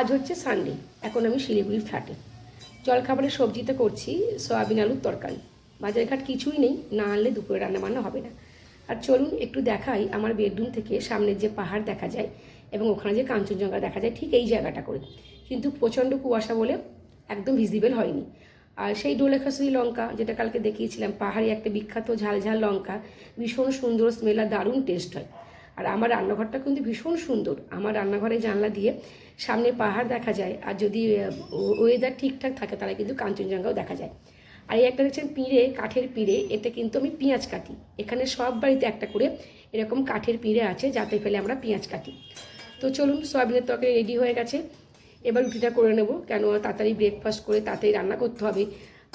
আজ হচ্ছে সানডে এখন আমি শিলিগুড়ির ফ্ল্যাটে জলখাবারের সবজিতে করছি, সয়াবিন আলুর তরকারি। বাজারঘাট কিছুই নেই, না আনলে দুপুরে রান্না বান্না হবে না। আর চলুন একটু দেখাই আমার বেডরুম থেকে সামনের যে পাহাড় দেখা যায় এবং ওখানে যে কাঞ্চনজঙ্ঘা দেখা যায়, ঠিক এই জায়গাটা করে। কিন্তু প্রচণ্ড কুয়াশা বলে একদম ভিজিবল হয়নি। আর সেই ডোলেখাসুরি লঙ্কা, যেটা কালকে দেখিয়েছিলাম, পাহাড়ি একটা বিখ্যাত ঝাল ঝাল লঙ্কা, ভীষণ সুন্দর স্মেল দারুণ টেস্ট হয়। আর আমার রান্নাঘরটা কিন্তু ভীষণ সুন্দর। আমার রান্নাঘরে জানলা দিয়ে সামনে পাহাড় দেখা যায় আর যদি ওয়েদার ঠিকঠাক থাকে তাহলে কিন্তু কাঞ্চনজঙ্ঘাও দেখা যায়। আর এই একটা দেখছেন পিঁড়ে, কাঠের পিঁড়ে, এতে কিন্তু আমি পেঁয়াজ কাটি। এখানে সব বাড়িতে একটা করে এরকম কাঠের পিঁড়ে আছে যাতে ফেলে আমরা পেঁয়াজ কাটি। তো চলুন, সয়াবিনের তরকারি রেডি হয়ে গেছে। এবার রুটিটা করে নেব, কেন তাড়াতাড়ি ব্রেকফাস্ট করে তাড়াতাড়ি রান্না করতে হবে।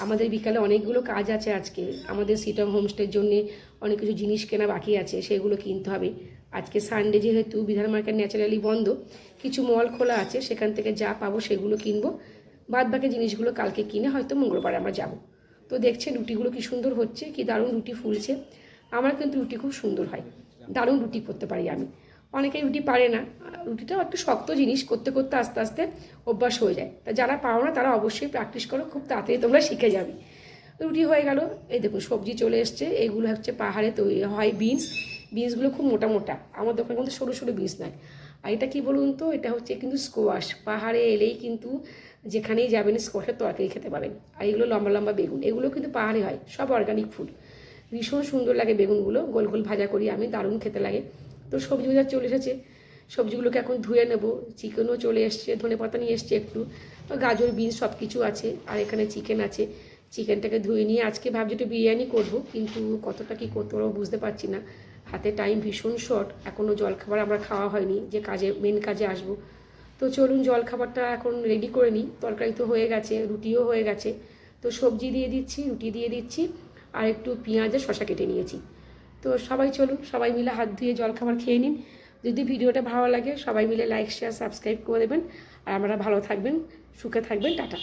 আমাদের বিকালে অনেকগুলো কাজ আছে আজকে। আমাদের সিটং হোমস্টের জন্য অনেক কিছু জিনিস কেনা বাকি আছে, সেগুলো কিনতে হবে। আজকে সানডে যেহেতু বিধান মার্কেট ন্যাচারালি বন্ধ, কিছু মল খোলা আছে, সেখান থেকে যা পাবো সেগুলো কিনবো। বাদ বাকি জিনিসগুলো কালকে কিনে হয়তো মঙ্গলবার আমরা যাব। তো দেখছেন রুটিগুলো কি সুন্দর হচ্ছে, কি দারুণ রুটি ফুলছে। আমার কিন্তু রুটি খুব সুন্দর হয়, দারুণ রুটি করতে পারি আমি। অনেকেই রুটি পারে না, রুটিটাও একটু শক্ত জিনিস, করতে করতে আস্তে আস্তে অভ্যাস হয়ে যায়। তা যারা পাও না, তারা অবশ্যই প্র্যাকটিস করো, খুব তাড়াতাড়ি তোমরা শিখে যাবে। রুটি হয়ে গেল, এই দেখুন সবজি চলে এসছে, এগুলো হচ্ছে পাহাড়ে তৈরি হয় বিনস বিনসগুলো খুব মোটা মোটা। আমার দোকানে কিন্তু সরু সরু বিনস নাই। আর এটা কী বলুন তো? এটা হচ্ছে কিন্তু স্কোয়াশ পাহাড়ে এলেই কিন্তু যেখানেই যাবেন স্কোয়াশের তরকারি খেতে পাবেন। আর এগুলো লম্বা লম্বা বেগুন। এগুলো কিন্তু পাহাড়ে হয়, সব অর্গানিক ফুড ভীষণ সুন্দর লাগে বেগুনগুলো। গোল গোল ভাজা করি আমি, দারুণ খেতে লাগে। তো সবজি বাজার চলে এসেছে। সবজিগুলোকে এখন ধুয়ে নেব। চিকেনও চলে এসছে, ধনে পাতা নিয়ে এসছে একটু। গাজর, বিনস সব কিছু আছে। আর এখানে চিকেন আছে। চিকেনটাকে ধুয়ে নিয়ে আজকে ভাবছি একটু বিরিয়ানি করব, কিন্তু কতটা কী করতে পারব বুঝতে পারছি না। হাতে টাইম ভীষণ শর্ট এখনও জলখাবার আমরা খাওয়া হয়নি, যে কাজে মেন কাজে আসব। তো চলুন জলখাবারটা এখন রেডি করে নিই, তরকারি তো হয়ে গেছে, রুটিও হয়ে গেছে। তো সবজি দিয়ে দিচ্ছি, রুটি দিয়ে দিচ্ছি, আর একটু পেঁয়াজের শশা কেটে নিয়েছি। তো সবাই চলুন, সবাই মিলে হাত ধুয়ে জলখাবার খেয়ে নিন। যদি ভিডিওটা ভালো লাগে, সবাই মিলে লাইক শেয়ার সাবস্ক্রাইব করে দেবেন। আর আমরা ভালো থাকবেন, সুখে থাকবেন, টাটা।